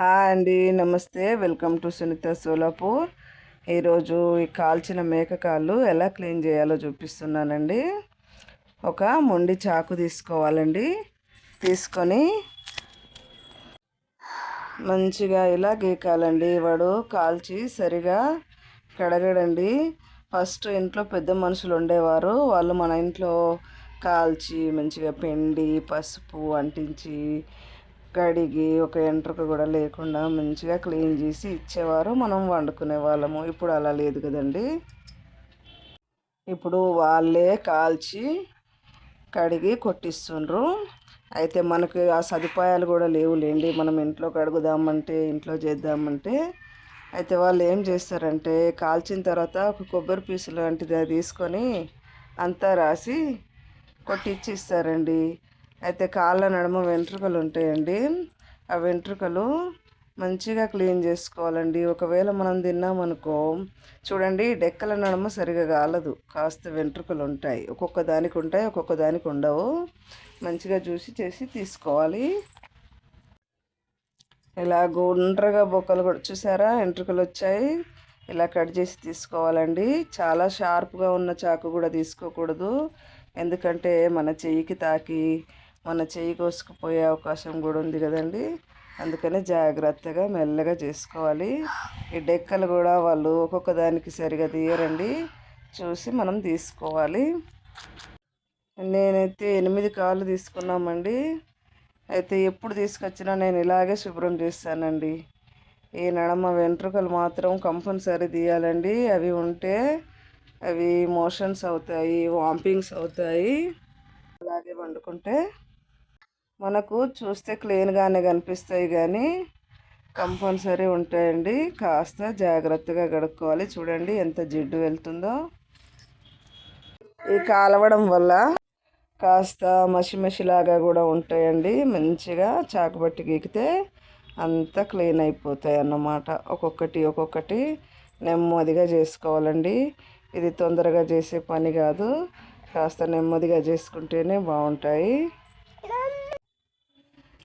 Hi అండి నమస్తే. Welcome to Sunitha Solapur. ఈరోజు ఈ కాల్చిన మేకకాళ్ళు ఎలా క్లీన్ చేయాలో చూపిస్తున్నానండి. ఒక మొండి చాకు తీసుకోవాలండి. తీసుకొని మంచిగా ఇలా గీకాలండి. వాడు కాల్చి సరిగా కడగడండి. ఫస్ట్ ఇంట్లో పెద్ద మనుషులు ఉండేవారు. వాళ్ళు మన ఇంట్లో కాల్చి మంచిగా పిండి పసుపు అంటించి కడిగి ఒక ఎంట్రుక కూడా లేకుండా మంచిగా క్లీన్ చేసి ఇచ్చేవారు మనం వండుకునే వాళ్ళము. ఇప్పుడు అలా లేదు కదండి. ఇప్పుడు వాళ్ళే కాల్చి కడిగి కొట్టిస్తుండ్రు. అయితే మనకు ఆ సదుపాయాలు కూడా లేవులేండి. మనం ఇంట్లో కడుగుదామంటే ఇంట్లో చేద్దామంటే. అయితే వాళ్ళు ఏం చేస్తారంటే కాల్చిన తర్వాత ఒక కొబ్బరి పీసు లాంటిది తీసుకొని అంతా రాసి కొట్టిచ్చి ఇస్తారండి అయితే కాళ్ళ నడుమ వెంట్రుకలు ఉంటాయండి. ఆ వెంట్రుకలు మంచిగా క్లీన్ చేసుకోవాలండి. ఒకవేళ మనం తిన్నామనుకో చూడండి డెక్కల నడుమ సరిగా కాలదు. కాస్త వెంట్రుకలు ఉంటాయి. ఒక్కొక్క దానికి ఉంటాయి ఒక్కొక్క దానికి ఉండవు. మంచిగా చూసి చేసి తీసుకోవాలి. ఇలా గుండ్రగా బొక్కలు కూడా చూసారా? వెంట్రుకలు వచ్చాయి. ఇలా కట్ చేసి తీసుకోవాలండి. చాలా షార్ప్గా ఉన్న చాకు కూడా తీసుకోకూడదు. ఎందుకంటే మన చెయ్యికి తాకి మన చేయి కోసుకుపోయే అవకాశం కూడా ఉంది కదండి. అందుకనే జాగ్రత్తగా మెల్లగా చేసుకోవాలి. ఈ డెక్కలు కూడా వాళ్ళు ఒక్కొక్క దానికి సరిగా తీయరండి. చూసి మనం తీసుకోవాలి. నేనైతే ఎనిమిది కాళ్ళు తీసుకున్నామండి. అయితే ఎప్పుడు తీసుకొచ్చినా నేను ఇలాగే శుభ్రం చేస్తానండి. ఈ నడమ వెంట్రుకలు మాత్రం కంపల్సరీ తీయాలండి. అవి ఉంటే అవి మోషన్స్ అవుతాయి వాంపింగ్స్ అవుతాయి. అలాగే వండుకుంటే మనకు చూస్తే క్లీన్గానే కనిపిస్తాయి కానీ కంపల్సరీ ఉంటాయండి. కాస్త జాగ్రత్తగా కడుక్కోవాలి. చూడండి ఎంత జిడ్డు వెళ్తుందో. ఈ కాలవడం వల్ల కాస్త మసి మసిలాగా కూడా ఉంటాయండి. మంచిగా చాకుబట్టి గీకితే అంతా క్లీన్ అయిపోతాయి అన్నమాట. ఒక్కొక్కటి ఒక్కొక్కటి నెమ్మదిగా చేసుకోవాలండి. ఇది తొందరగా చేసే పని కాదు. కాస్త నెమ్మదిగా చేసుకుంటేనే బాగుంటాయి.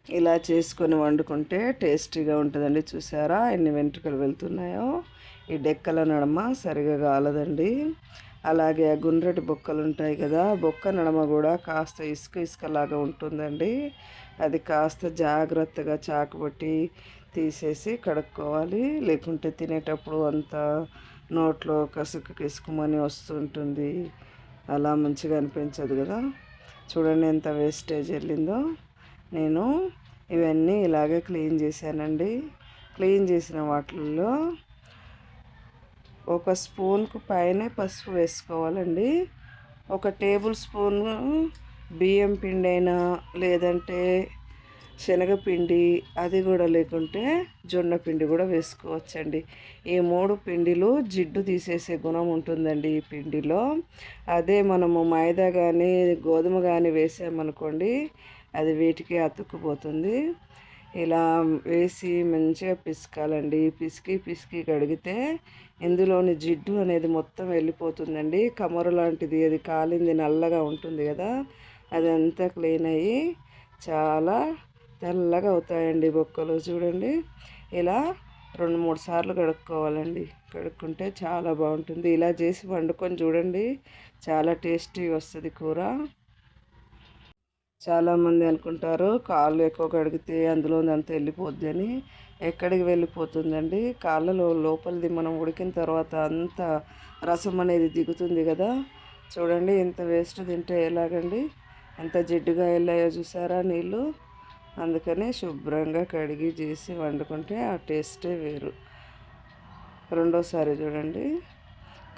ఇలా చేసుకొని వండుకుంటే టేస్టీగా ఉంటుందండి. చూసారా ఎన్ని వెంట్రుకలు వెళ్తున్నాయో. ఈ డెక్కల నడమ సరిగా కాలదండి. అలాగే ఆ గుండ్రటి బొక్కలు ఉంటాయి కదా బొక్క నడమ కూడా కాస్త ఇసుక ఇసుకలాగా ఉంటుందండి. అది కాస్త జాగ్రత్తగా చాకుబట్టి తీసేసి కడుక్కోవాలి. లేకుంటే తినేటప్పుడు అంత నోట్లో కసుకు కిసుకుమని వస్తుంటుంది. అలా మంచిగా అనిపించదు కదా. చూడండి ఎంత వేస్టేజ్ వెళ్ళిందో. నేను ఇవన్నీ ఇలాగే క్లీన్ చేశానండి. క్లీన్ చేసిన వాటిల్లో ఒక స్పూన్కు పైనే పసుపు వేసుకోవాలండి. ఒక టేబుల్ స్పూన్ బియ్యం పిండి అయినా లేదంటే శనగపిండి అది కూడా లేకుంటే జొన్న పిండి కూడా వేసుకోవచ్చండి. ఈ మూడు పిండిలు జిడ్డు తీసేసే గుణం ఉంటుందండి ఈ పిండిలో. అదే మనము మైదా కానీ గోధుమ కానీ వేసామనుకోండి అది వీటికి అతుక్కుపోతుంది. ఇలా వేసి మంచిగా పిసకాలండి. పిసికి పిసికి కడిగితే ఇందులోని జిడ్డు అనేది మొత్తం వెళ్ళిపోతుందండి. కమరు లాంటిది అది కాలింది నల్లగా ఉంటుంది కదా అదంతా క్లీన్ అయ్యి చాలా తెల్లగా అవుతాయండి బొక్కలు. చూడండి ఇలా రెండు మూడు సార్లు కడుక్కోవాలండి. కడుక్కుంటే చాలా బాగుంటుంది. ఇలా చేసి వండుకొని చూడండి చాలా టేస్టీ వస్తుంది కూర. చాలామంది అనుకుంటారు కాళ్ళు ఎక్కువ కడిగితే అందులో అంత వెళ్ళిపోద్ది అని. ఎక్కడికి వెళ్ళిపోతుందండి? కాళ్ళలో లోపలిది మనం ఉడికిన తర్వాత అంత రసం అనేది దిగుతుంది కదా? చూడండి ఇంత వేస్ట్ తింటే ఎలాగండి? ఎంత జిడ్డుగా వెళ్ళాయో చూసారా నీళ్ళు? అందుకని శుభ్రంగా కడిగి చేసి వండుకుంటే ఆ టేస్టే వేరు. రెండోసారి చూడండి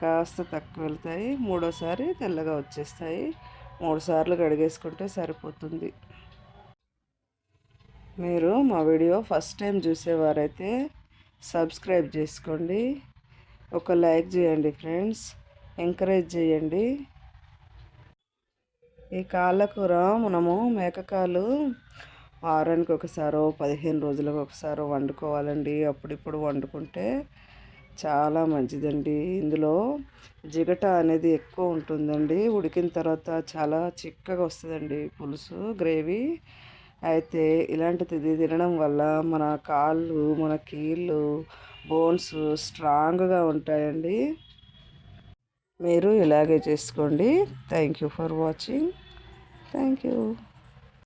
కాస్త తక్కువ వెళ్తాయి మూడోసారి తెల్లగా వచ్చేస్తాయి. మూడు సార్లు కడిగేసుకుంటే సరిపోతుంది. మీరు మా వీడియో ఫస్ట్ టైం చూసేవారైతే సబ్స్క్రైబ్ చేసుకోండి. ఒక లైక్ చేయండి ఫ్రెండ్స్. ఎంకరేజ్ చేయండి. ఈ కాళ్ళకూర మనము మేకకాలు వారానికి ఒకసారో పదిహేను రోజులకు ఒకసారో వండుకోవాలండి. అప్పుడిప్పుడు వండుకుంటే చాలా మంచిదండి. ఇందులో జిగట అనేది ఎక్కువ ఉంటుందండి. ఉడికిన తర్వాత చాలా చిక్కగా వస్తుందండి పులుసు గ్రేవీ. అయితే ఇలాంటిది తినడం వల్ల మన కాళ్ళు మన కీళ్ళు బోన్స్ స్ట్రాంగ్గా ఉంటాయండి. మీరు ఇలాగే చేసుకోండి. Thank you for watching. Thank you